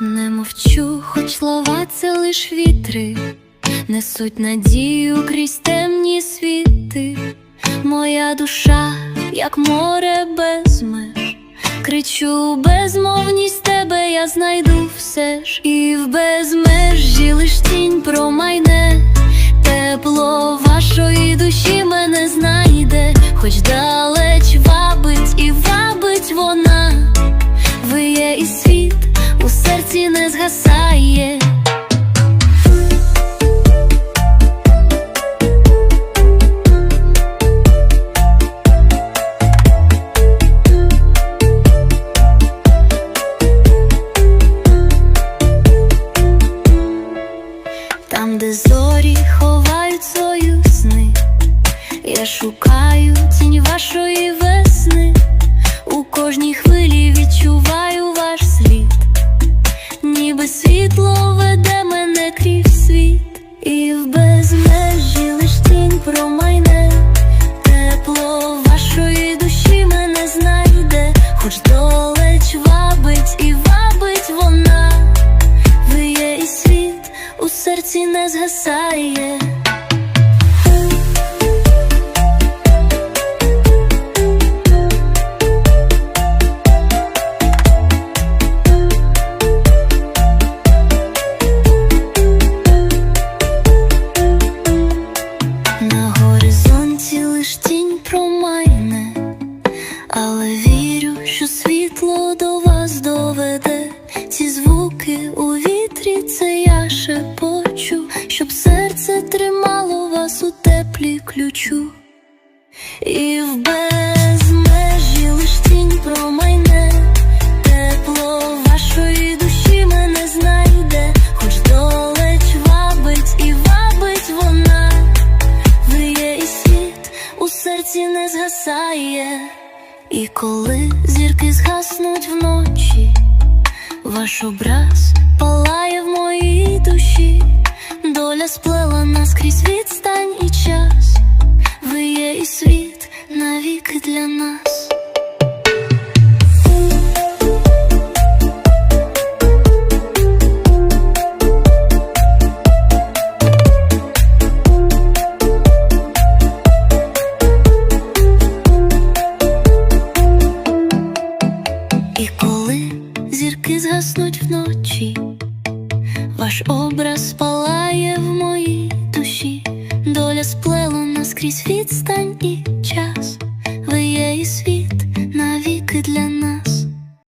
Не мовчу, хоч слова це лиш вітри, несуть надію крізь темні світи. Моя душа, як море без меж, кричу безмовність тебе, я знайду все ж, і в безмежі лиш тінь промайне, згасає. Там, де зорі ховають свою сни, я шукаю тінь вашої світло веде мене крізь світ, і в безмежі лиш тінь промайне, тепло вашої душі мене знайде, хоч долеч вабить і вабить вона. виє і світ у серці не згасає. Ці звуки у вітрі це я шепочу, щоб серце тримало вас у теплі ключу. І в безмежі лиш тінь промайне, тепло вашої душі мене знайде, хоч долеч вабить і вабить вона. Ви і світ у серці не згасає, і коли зірки згаснуть вночі, ваш образ. Палає в моїй душі, доля сплела наскрізь відстань Ваш образ палає в моїй душі, доля сплела наскрізь відстань і час, ви є і світ.